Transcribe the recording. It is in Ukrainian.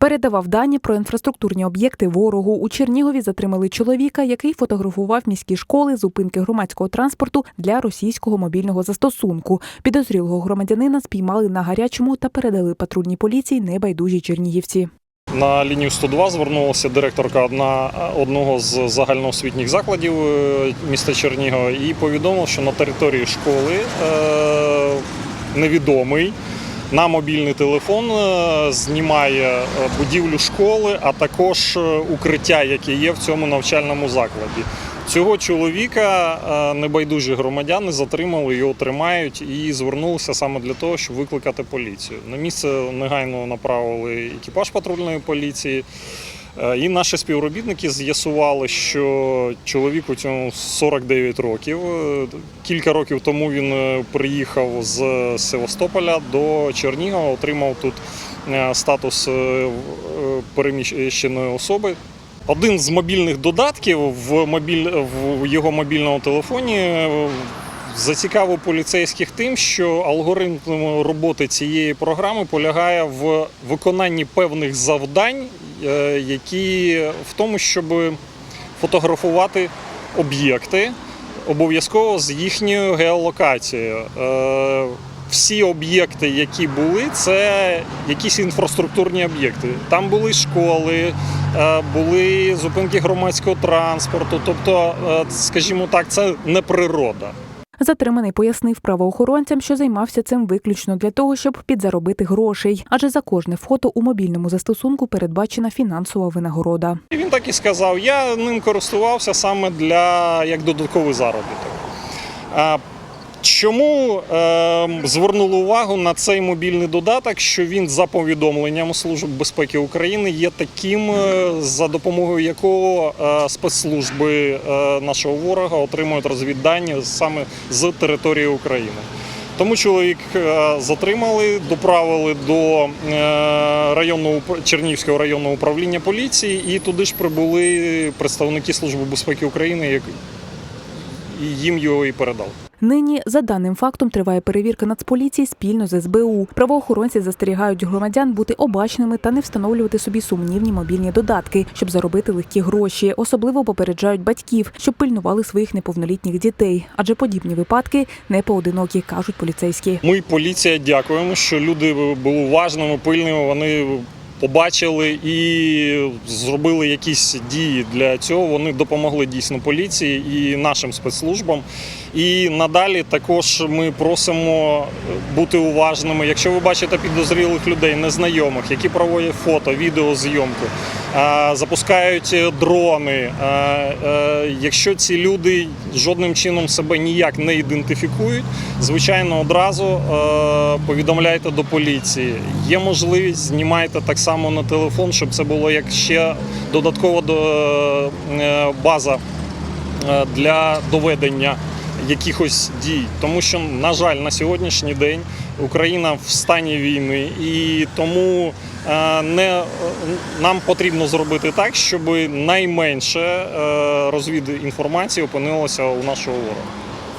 Передавав дані про інфраструктурні об'єкти ворогу. У Чернігові затримали чоловіка, який фотографував міські школи, зупинки громадського транспорту для російського мобільного застосунку. Підозрілого громадянина спіймали на гарячому та передали патрульній поліції небайдужі чернігівці. На лінію 102 звернулася директорка одна, одного з загальноосвітніх закладів е, міста Чернігова і повідомила, що на території школи е, невідомий на мобільний телефон е, знімає е, будівлю школи, а також е, укриття, яке є в цьому навчальному закладі. Цього чоловіка небайдужі громадяни затримали, його тримають і звернулися саме для того, щоб викликати поліцію. На місце негайно направили екіпаж патрульної поліції. Е, І наші співробітники з'ясували, що чоловіку цьому 49 років. Е, Кілька років тому він е, приїхав з Севастополя до Чернігова, отримав тут статус переміщеної особи. Один з мобільних додатків в, мобіль... в його мобільному телефоні зацікавив поліцейських тим, що алгоритм роботи цієї програми полягає в виконанні певних завдань, які в тому, щоб фотографувати об'єкти обов'язково з їхньою геолокацією. Е, Всі об'єкти, які були, це якісь інфраструктурні об'єкти. Там були школи, е, були зупинки громадського транспорту. Тобто, е, скажімо так, це не природа. Затриманий пояснив правоохоронцям, що займався цим виключно для того, щоб підзаробити грошей, адже за кожне фото у мобільному застосунку передбачена фінансова винагорода. Він так і сказав: я ним користувався саме для як додатковий заробіток. Чому е, звернули увагу на цей мобільний додаток, що він за повідомленням Служби безпеки України є таким, е, за допомогою якого е, спецслужби е, нашого ворога отримують розвіддані саме з території України. Тому чоловік е, затримали, доправили до е, районного Чернігівського районного управління поліції, і туди ж прибули представники Служби безпеки України, як- їм його і передали. Нині за даним фактом триває перевірка Нацполіції спільно з СБУ. Правоохоронці застерігають громадян бути обачними та не встановлювати собі сумнівні мобільні додатки, щоб заробити легкі гроші. Особливо попереджають батьків, щоб пильнували своїх неповнолітніх дітей, адже подібні випадки не поодинокі, кажуть поліцейські. Ми, поліція, дякуємо, що люди були уважними, пильними. Вони побачили і зробили якісь дії для цього. Вони допомогли дійсно поліції і нашим спецслужбам. І надалі також ми просимо бути уважними. Якщо ви бачите підозрілих людей, незнайомих, які проводять фото, відеозйомку, е, запускають дрони. е, е, Якщо ці люди жодним чином себе ніяк не ідентифікують, звичайно, одразу е, повідомляйте до поліції. Є можливість, знімайте так само на телефон, щоб це було як ще додаткова до- е, база е, для доведення якихось дій. Тому що, на жаль, на сьогоднішній день Україна в стані війни, і тому е, не, нам потрібно зробити так, щоб найменше е, розвід інформації опинилося у нашого ворога.